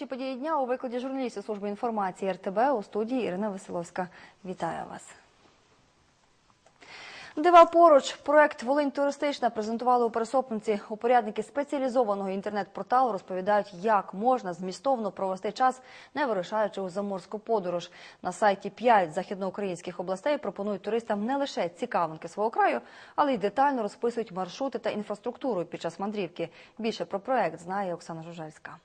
Найважливіші події дня у викладі журналістів служби інформації РТБ у студії Ірина Веселовська. Вітаю вас. Дива поруч проект Волинь туристична презентували у пересопниці. Упорядники спеціалізованого інтернет-порталу розповідають, як можна змістовно провести час, не вирушаючи у заморську подорож. На сайті 5 західноукраїнських областей пропонують туристам не лише цікавинки свого краю, але й детально розписують маршрути та інфраструктуру під час мандрівки. Більше про проект знає Оксана Жужельська.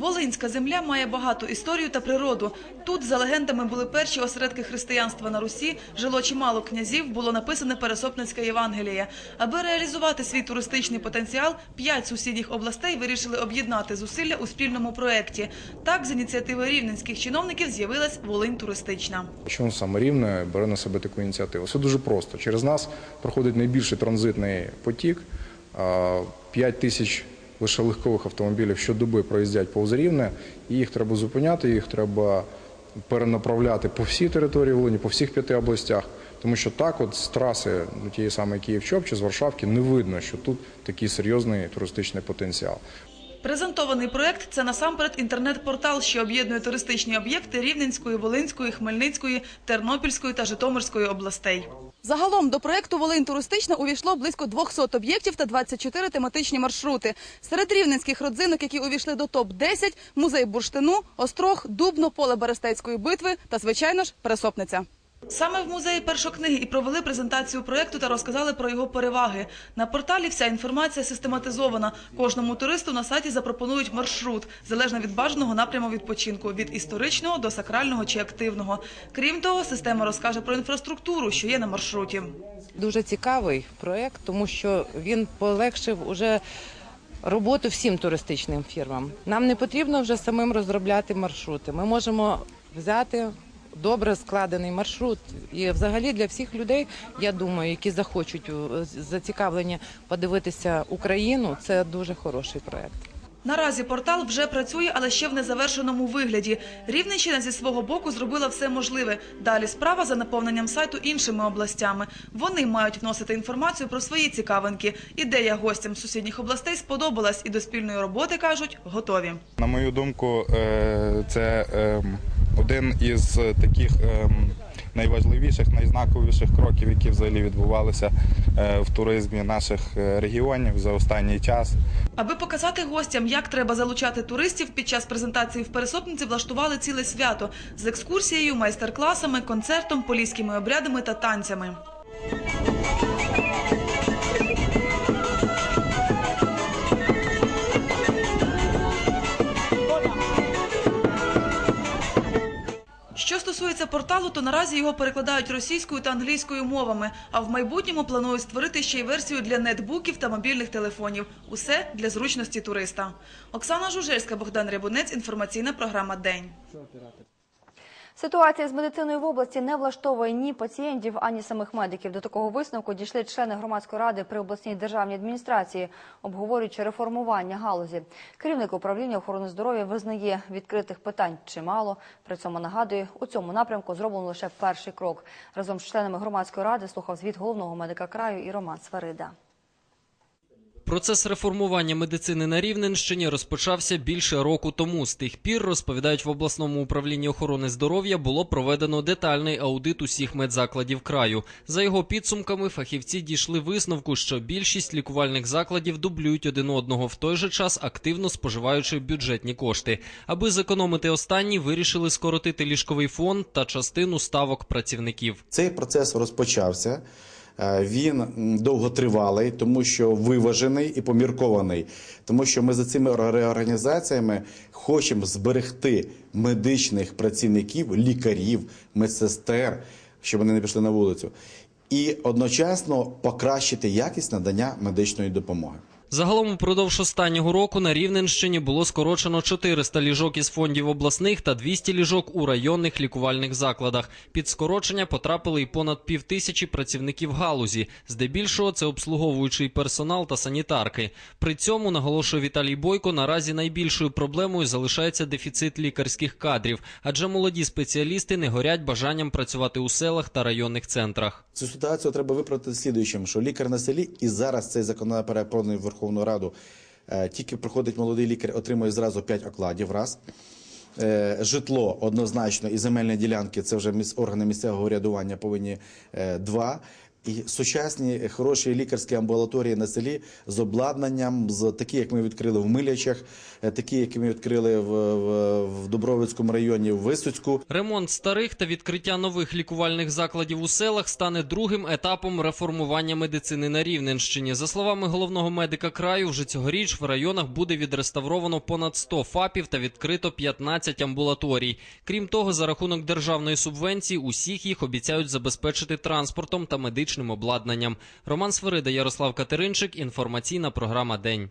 Волинська земля має багату історію та природу. Тут, за легендами, були перші осередки християнства на Русі, жило чимало князів, було написане Пересопницьке Євангеліє. Аби реалізувати свій туристичний потенціал, п'ять сусідніх областей вирішили об'єднати зусилля у спільному проєкті. Так, з ініціативи рівненських чиновників з'явилась Волинь туристична. Чому саме Рівне бере на себе таку ініціативу? Все дуже просто. Через нас проходить найбільший транзитний потік. А, 5 тисяч лише легкових автомобілів щодоби проїздять повз Рівне, і їх треба зупиняти, їх треба перенаправляти по всій території Волині, по всіх п'яти областях. Тому що так, от з траси ну, тієї самої Київ-Чоп чи з Варшавки не видно, що тут такий серйозний туристичний потенціал. Презентований проект – це насамперед інтернет-портал, що об'єднує туристичні об'єкти Рівненської, Волинської, Хмельницької, Тернопільської та Житомирської областей. Загалом до проекту «Волинь туристична» увійшло близько 200 об'єктів та 24 тематичні маршрути. Серед рівненських родзинок, які увійшли до топ-10 – музей бурштину, острог, дубно, поле Берестецької битви та, звичайно ж, пересопниця. Саме в музеї першокниги і провели презентацію проєкту та розказали про його переваги. На порталі вся інформація систематизована. Кожному туристу на сайті запропонують маршрут, залежно від бажаного напряму відпочинку – від історичного до сакрального чи активного. Крім того, система розкаже про інфраструктуру, що є на маршруті. Дуже цікавий проект, тому що він полегшив уже роботу всім туристичним фірмам. Нам не потрібно вже самим розробляти маршрути. Ми можемо взяти добре складений маршрут. І взагалі для всіх людей, я думаю, які захочуть е, зацікавлені подивитися Україну, це дуже хороший проект. Наразі портал вже працює, але ще в незавершеному вигляді. Рівненщина зі свого боку зробила все можливе. Далі справа за наповненням сайту іншими областями. Вони мають вносити інформацію про свої цікавинки. Ідея гостям з сусідніх областей сподобалась і до спільної роботи, кажуть, готові. На мою думку, е, це ем, один із таких ем, найважливіших, найзнаковіших кроків, які взагалі відбувалися е, в туризмі наших е, регіонів за останній час. Аби показати гостям, як треба залучати туристів, під час презентації в Пересопниці влаштували ціле свято з екскурсією, майстер-класами, концертом, поліськими обрядами та танцями. Що стосується порталу, то наразі його перекладають російською та англійською мовами, а в майбутньому планують створити ще й версію для нетбуків та мобільних телефонів. Усе для зручності туриста. Оксана Жужельська, Богдан Рябунець. Інформаційна програма День. Ситуація з медициною в області не влаштовує ні пацієнтів, ані самих медиків. До такого висновку дійшли члени громадської ради при обласній державній адміністрації, обговорюючи реформування галузі. Керівник управління охорони здоров'я визнає відкритих питань чимало. При цьому нагадує, у цьому напрямку зроблено лише перший крок. Разом з членами громадської ради слухав звіт головного медика краю і Роман Сварида. Процес реформування медицини на Рівненщині розпочався більше року тому. З тих пір, розповідають в обласному управлінні охорони здоров'я, було проведено детальний аудит усіх медзакладів краю. За його підсумками, фахівці дійшли висновку, що більшість лікувальних закладів дублюють один одного, в той же час активно споживаючи бюджетні кошти. Аби зекономити останні, вирішили скоротити ліжковий фонд та частину ставок працівників. Цей процес розпочався. Е, Він довготривалий, тому що виважений і поміркований, тому що ми за цими реорганізаціями хочемо зберегти медичних працівників, лікарів, медсестер, щоб вони не пішли на вулицю, і одночасно покращити якість надання медичної допомоги. Загалом упродовж останнього року на Рівненщині було скорочено 400 ліжок із фондів обласних та 200 ліжок у районних лікувальних закладах. Під скорочення потрапили й понад півтисячі працівників галузі. Здебільшого це обслуговуючий персонал та санітарки. При цьому, наголошує Віталій Бойко, наразі найбільшою проблемою залишається дефіцит лікарських кадрів, адже молоді спеціалісти не горять бажанням працювати у селах та районних центрах. Цю ситуацію треба виправити слідуючим, що лікар на селі і зараз цей законопроект в Верховну Раду Е, Тільки приходить молодий лікар, отримує зразу 5 окладів раз. Е, Житло однозначно і земельні ділянки це вже органи місцевого урядування повинні е, два. І сучасні е, хороші лікарські амбулаторії на селі з обладнанням, з такі, як ми відкрили в Милячах, е, такі, які ми відкрили в, в, в Дубровицькому районі, в Висоцьку. Ремонт старих та відкриття нових лікувальних закладів у селах стане другим етапом реформування медицини на Рівненщині. За словами головного медика краю, вже цьогоріч в районах буде відреставровано понад 100 ФАПів та відкрито 15 амбулаторій. Крім того, за рахунок державної субвенції усіх їх обіцяють забезпечити транспортом та медичним обладнанням. Роман Свирида, Ярослав Катеринчик. Інформаційна програма День.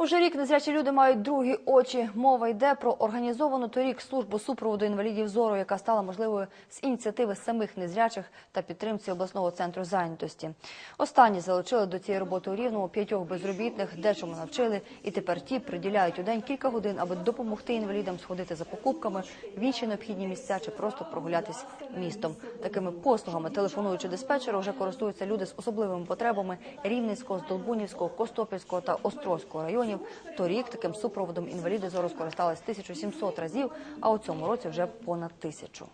Уже рік незрячі люди мають другі очі. Мова йде про організовану торік службу супроводу інвалідів зору, яка стала можливою з ініціативи самих незрячих та підтримці обласного центру зайнятості. Останні залучили до цієї роботи у рівному п'ятьох безробітних, дечому навчили, і тепер ті приділяють у день кілька годин, аби допомогти інвалідам сходити за покупками в інші необхідні місця чи просто прогулятись містом. Такими послугами, телефонуючи диспетчеру, вже користуються люди з особливими потребами Рівненського, Здолбунівського, Костопільського та Острозького районів. Торік таким супроводом інваліди зору скористались 1700 разів, а у цьому році вже понад тисячу.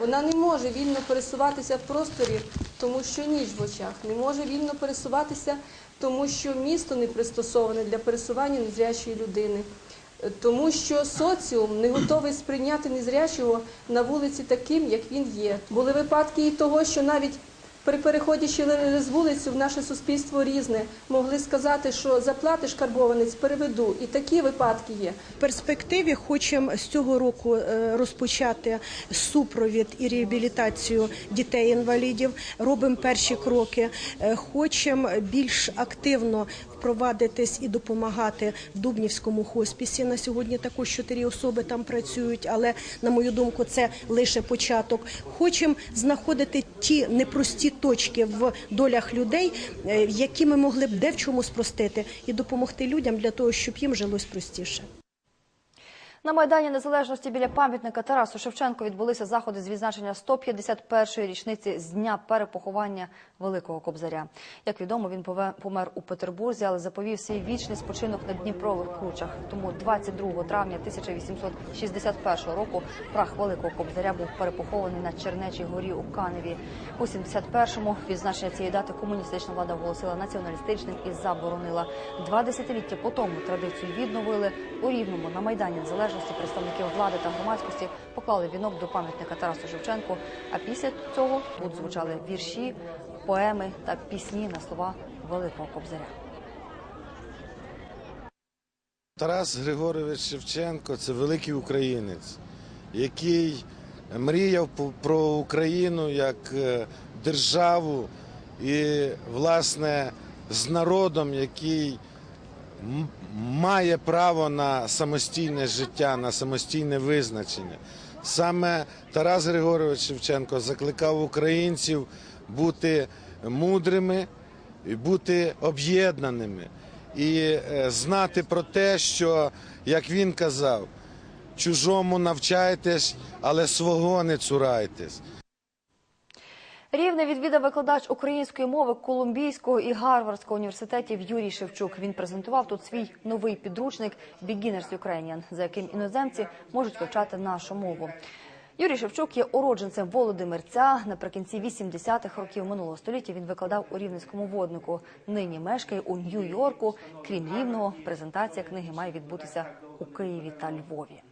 Вона не може вільно пересуватися в просторі, тому що ніч в очах. Не може вільно пересуватися, тому що місто не пристосоване для пересування незрячої людини. Тому що соціум не готовий сприйняти незрячого на вулиці таким, як він є. Були випадки і того, що навіть при переході через вулицю в наше суспільство різне могли сказати, що заплатиш карбованець, переведу. І такі випадки є. В перспективі хочемо з цього року е, розпочати супровід і реабілітацію дітей-інвалідів. Робимо перші кроки. Е, Хочемо більш активно впровадитись і допомагати в Дубнівському хоспісі. На сьогодні також чотири особи там працюють, але на мою думку, це лише початок. Хочемо знаходити ті непрості точки в долях людей, е, які ми могли б де в чому спростити, і допомогти людям для того, щоб їм жилось простіше. На Майдані Незалежності біля пам'ятника Тарасу Шевченко відбулися заходи з відзначення 151-ї річниці з дня перепоховання Великого Кобзаря. Як відомо, він помер у Петербурзі, але заповів свій вічний спочинок на Дніпрових кручах. Тому 22 травня 1861 року прах Великого Кобзаря був перепохований на Чернечій горі у Каневі. У 71-му відзначення цієї дати комуністична влада оголосила націоналістичним і заборонила. Два десятиліття по тому традицію відновили у Рівному на Майдані Незалежності представників влади та громадськості поклали вінок до пам'ятника Тарасу Шевченку. А після цього тут звучали вірші, поеми та пісні на слова Великого Кобзаря. Тарас Григорович Шевченко це великий українець, який мріяв про Україну як е, державу і, власне, з народом, який має право на самостійне життя, на самостійне визначення. Саме Тарас Григорович Шевченко закликав українців бути мудрими бути об'єднаними і е, знати про те, що, як він казав, чужому навчайтесь, але свого не цурайтесь. Рівне відвідав викладач української мови Колумбійського і Гарвардського університетів Юрій Шевчук. Він презентував тут свій новий підручник «Beginners Ukrainian», за яким іноземці можуть вивчати нашу мову. Юрій Шевчук є уродженцем Володимирця. Наприкінці 80-х років минулого століття він викладав у Рівненському воднику. Нині мешкає у Нью-Йорку. Крім Рівного, презентація книги має відбутися у Києві та Львові.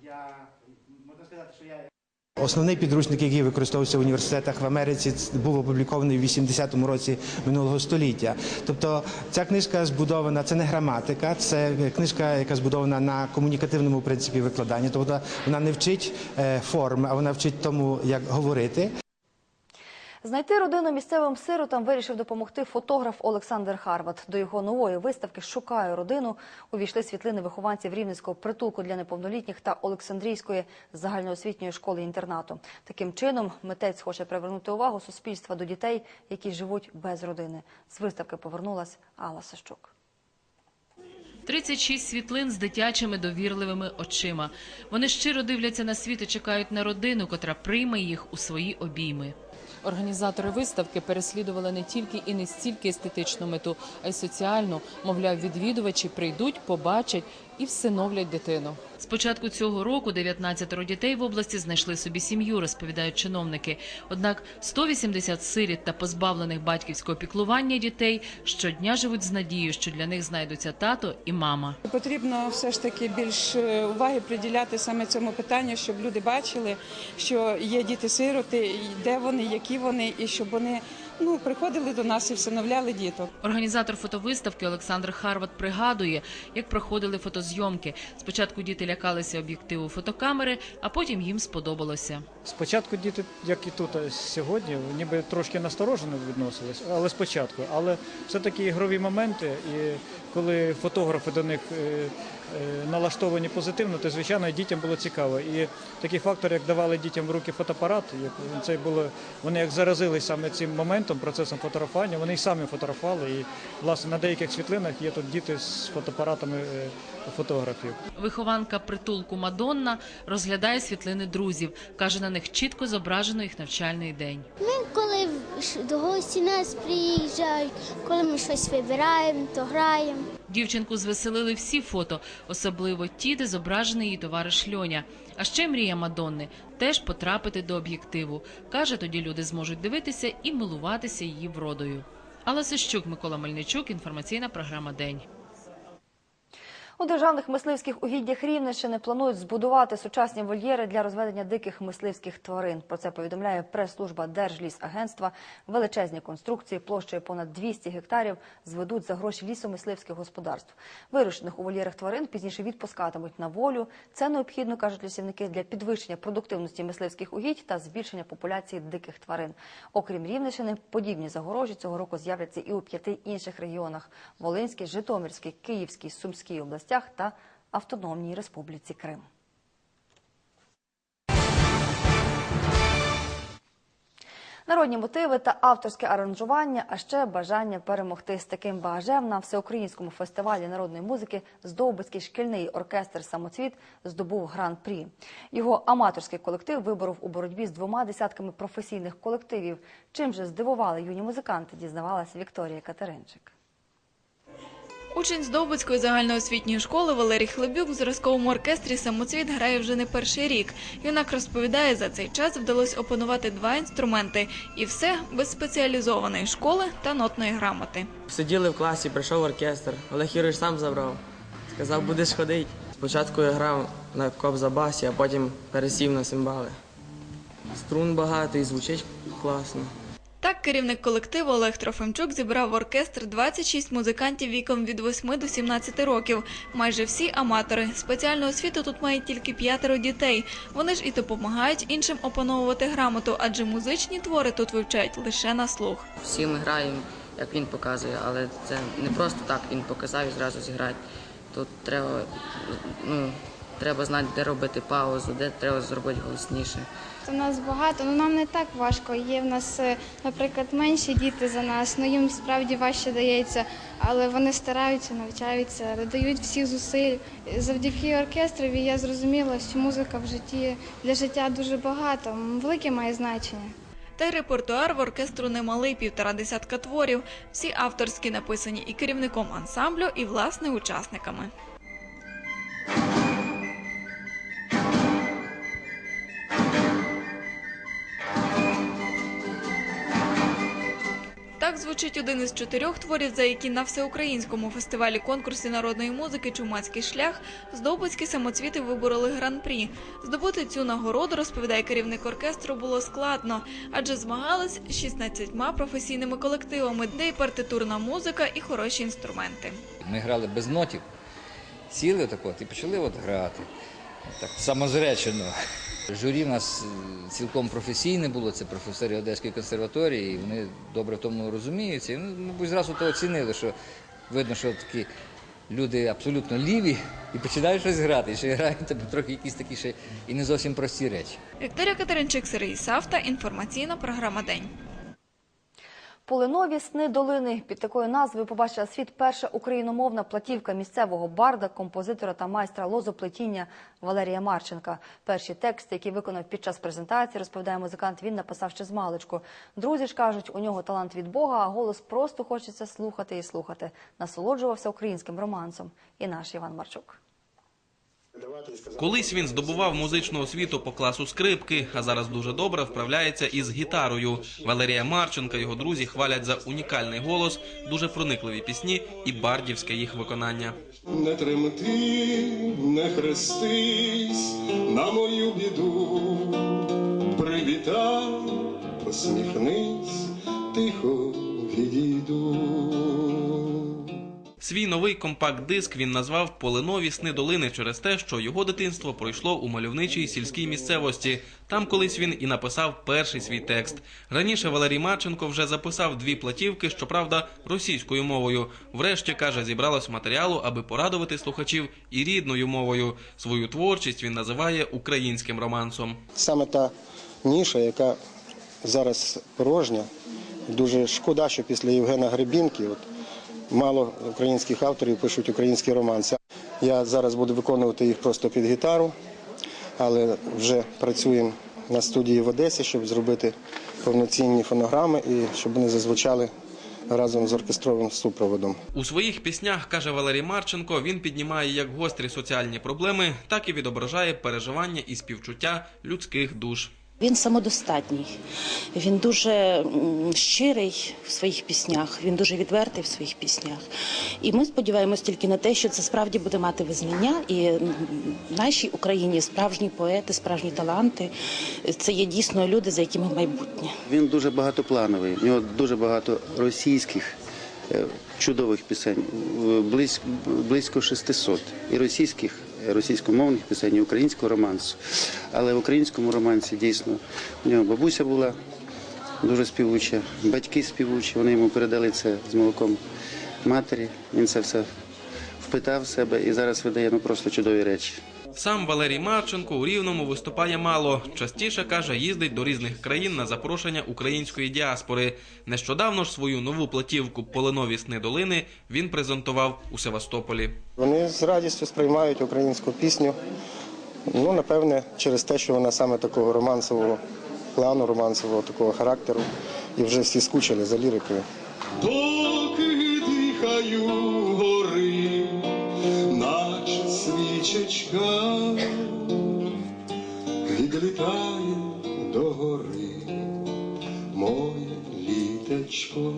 Основний підручник, який використовувався в університетах в Америці, був опублікований в 80-му році минулого століття. Тобто ця книжка збудована, це не граматика, це книжка, яка збудована на комунікативному принципі викладання. Тобто вона не вчить е, форми, а вона вчить тому, як говорити. Знайти родину місцевим сиротам вирішив допомогти фотограф Олександр Харват. До його нової виставки «Шукаю родину» увійшли світлини вихованців Рівненського притулку для неповнолітніх та Олександрійської загальноосвітньої школи-інтернату. Таким чином, митець хоче привернути увагу суспільства до дітей, які живуть без родини. З виставки повернулась Алла Сащук. 36 світлин з дитячими довірливими очима. Вони щиро дивляться на світ і чекають на родину, котра прийме їх у свої обійми. Організатори виставки переслідували не тільки і не стільки естетичну мету, а й соціальну. Мовляв, відвідувачі прийдуть, побачать і всиновлять дитину. З початку цього року 19 дітей в області знайшли собі сім'ю, розповідають чиновники. Однак 180 сиріт та позбавлених батьківського піклування дітей щодня живуть з надією, що для них знайдуться тато і мама. Потрібно все ж таки більш е, уваги приділяти саме цьому питанню, щоб люди бачили, що є діти-сироти, і де вони, які вони, і щоб вони ну приходили до нас і всиновляли діток. Організатор фотовиставки Олександр Харват пригадує, як проходили фотозйомки. Спочатку діти лякалися об'єктиву фотокамери, а потім їм сподобалося. Спочатку діти, як і тут сьогодні, ніби трошки насторожено відносились, але спочатку. Але все-таки ігрові моменти, і коли фотографи до них е, налаштовані позитивно, то звичайно і дітям було цікаво. І такий фактор, як давали дітям в руки фотоапарат, це було, вони як заразились саме цим моментом, процесом фотографування, вони й самі фотографували. І власне на деяких світлинах є тут діти з фотоапаратами е, фотографів. Вихованка притулку Мадонна розглядає світлини друзів. Каже, на них чітко зображено їх навчальний день. Ми коли до гості нас приїжджають, коли ми щось вибираємо, то граємо. Дівчинку звеселили всі фото, особливо ті, де зображений її товариш Льоня. А ще мрія Мадонни теж потрапити до об'єктиву. Каже, тоді люди зможуть дивитися і милуватися її вродою. Алла Сищук, Микола Мельничук, інформаційна програма День. У державних мисливських угіддях Рівненщини планують збудувати сучасні вольєри для розведення диких мисливських тварин. Про це повідомляє прес-служба Держлісагентства. Величезні конструкції площею понад 200 гектарів зведуть за гроші лісомисливських господарств. Вирощених у вольєрах тварин пізніше відпускатимуть на волю. Це необхідно, кажуть лісівники, для підвищення продуктивності мисливських угідь та збільшення популяції диких тварин. Окрім Рівненщини, подібні загорожі цього року з'являться і у п'яти інших регіонах: Волинській, Житомирській, Київській, Сумській областях та Автономній Республіці Крим. Народні мотиви та авторське аранжування, а ще бажання перемогти з таким багажем на всеукраїнському фестивалі народної музики Здовбицький шкільний оркестр Самоцвіт здобув гран-прі. Його аматорський колектив виборов у боротьбі з двома десятками професійних колективів. Чим же здивували юні музиканти, дізнавалася Вікторія Катеринчик. Учень з Довбицької загальноосвітньої школи Валерій Хлебюк в зразковому оркестрі «Самоцвіт» грає вже не перший рік. Юнак розповідає, за цей час вдалося опанувати два інструменти. І все без спеціалізованої школи та нотної грамоти. Сиділи в класі, прийшов оркестр. Олег Юрійович сам забрав. Сказав, будеш ходити. Спочатку я грав на кобза-басі, а потім пересів на цимбали. Струн багато і звучить класно. Так, керівник колективу Олег Трофимчук зібрав в оркестр 26 музикантів віком від 8 до 17 років. Майже всі аматори. Спеціальну освіту тут мають тільки п'ятеро дітей. Вони ж і допомагають іншим опановувати грамоту, адже музичні твори тут вивчають лише на слух. Всі ми граємо, як він показує, але це не просто так він показав і зразу зіграти. Тут треба, ну, треба знати, де робити паузу, де треба зробити голосніше. У нас багато, ну нам не так важко. Є в нас, е, наприклад, менші діти за нас, ну їм справді важче дається, але вони стараються, навчаються, додають всіх зусиль. Завдяки оркестрові я зрозуміла, що музика в житті для життя дуже багато, велике має значення. Та й репертуар в оркестру немалий півтора десятка творів. Всі авторські написані і керівником ансамблю, і власне учасниками. Звучить один із чотирьох творів, за які на всеукраїнському фестивалі конкурсі народної музики Чумацький шлях здобицькі самоцвіти вибороли гран-прі. Здобути цю нагороду, розповідає керівник оркестру, було складно, адже змагались з 16 професійними колективами, де і партитурна музика, і хороші інструменти. Ми грали без нотів, сіли так от і почали от грати. Так самозречено. Журі в нас е, цілком професійне було, це професори Одеської консерваторії, і вони добре в тому розуміються. І, мабуть, зразу то оцінили, що видно, що такі люди абсолютно ліві і починають щось грати, і ще грають тобі трохи якісь такі ще і не зовсім прості речі. Вікторія Катеринчик, Сергій Савта, інформаційна програма День. Полинові сни долини під такою назвою побачила світ перша україномовна платівка місцевого барда, композитора та майстра лозоплетіння Валерія Марченка. Перші тексти, які виконав під час презентації, розповідає музикант, він написав ще з маличку. Друзі ж кажуть, у нього талант від Бога, а голос просто хочеться слухати і слухати. Насолоджувався українським романсом. І наш Іван Марчук. Колись він здобував музичну освіту по класу скрипки, а зараз дуже добре вправляється із гітарою. Валерія Марченка його друзі хвалять за унікальний голос, дуже проникливі пісні і бардівське їх виконання. Не тремти, не хрестись на мою біду. Привітай, посміхнись, тихо відійду. Свій новий компакт-диск він назвав Полинові сни долини через те, що його дитинство пройшло у мальовничій сільській місцевості. Там колись він і написав перший свій текст. Раніше Валерій Марченко вже записав дві платівки, щоправда, російською мовою. Врешті каже, зібралось матеріалу, аби порадувати слухачів і рідною мовою. Свою творчість він називає українським романсом. Саме та ніша, яка зараз порожня. Дуже шкода, що після Євгена Гребінки от, мало українських авторів пишуть українські романси. Я зараз буду виконувати їх просто під гітару, але вже працюємо на студії в Одесі, щоб зробити повноцінні фонограми і щоб вони зазвучали разом з оркестровим супроводом. У своїх піснях, каже Валерій Марченко, він піднімає як гострі соціальні проблеми, так і відображає переживання і співчуття людських душ. Він самодостатній, він дуже щирий в своїх піснях, він дуже відвертий в своїх піснях. І ми сподіваємось тільки на те, що це справді буде мати визнання, і нашій Україні справжні поети, справжні таланти. Це є дійсно люди, за якими майбутнє. Він дуже багатоплановий. У нього дуже багато російських е, чудових пісень, близько 600. І російських, російськомовних пісень, і українського романсу. Але в українському романсі дійсно в нього бабуся була дуже співуча, батьки співучі. Вони йому передали це з молоком матері. Він це все впитав в себе і зараз видає ну, просто чудові речі. Сам Валерій Марченко у Рівному виступає мало. Частіше каже, їздить до різних країн на запрошення української діаспори. Нещодавно ж свою нову платівку Полинові сни долини він презентував у Севастополі. Вони з радістю сприймають українську пісню. Ну, напевне, через те, що вона саме такого романсового плану, романсового такого характеру, і вже всі скучили за лірикою. Свічечка, відлітає до гори моє літечко.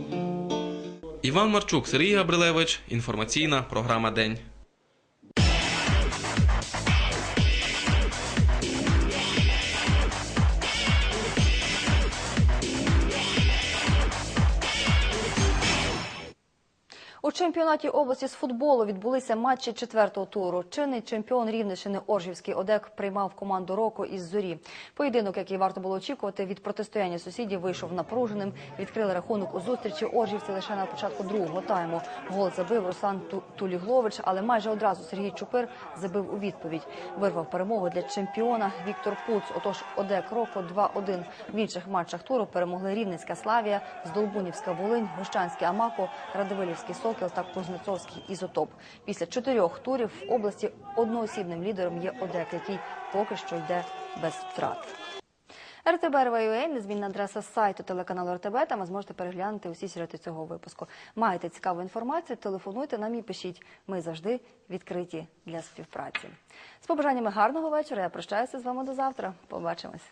Іван Марчук, Сергій Габрилевич. Інформаційна програма День. Чемпіонаті області з футболу відбулися матчі четвертого туру. Чинний чемпіон Рівненщини Оржівський ОДЕК приймав команду року із зорі. Поєдинок, який варто було очікувати від протистояння сусідів, вийшов напруженим. Відкрили рахунок у зустрічі Оржівці лише на початку другого тайму. Гол забив Руслан Туліглович, але майже одразу Сергій Чупир забив у відповідь. Вирвав перемогу для чемпіона Віктор Пуц. Отож, ОДЕК року 2-1. В інших матчах туру перемогли Рівненська Славія, Здолбунівська Волинь, Гущанський Амако, Радивилівський Сокіл та Кузнецовський Ізотоп. Після чотирьох турів в області одноосібним лідером є ОДЕК, який поки що йде без втрат. РТБ незмінна адреса сайту телеканалу РТБ. Там ви зможете переглянути усі сюжети цього випуску. Маєте цікаву інформацію? Телефонуйте нам і пишіть. Ми завжди відкриті для співпраці. З побажаннями гарного вечора. Я прощаюся з вами до завтра. Побачимось.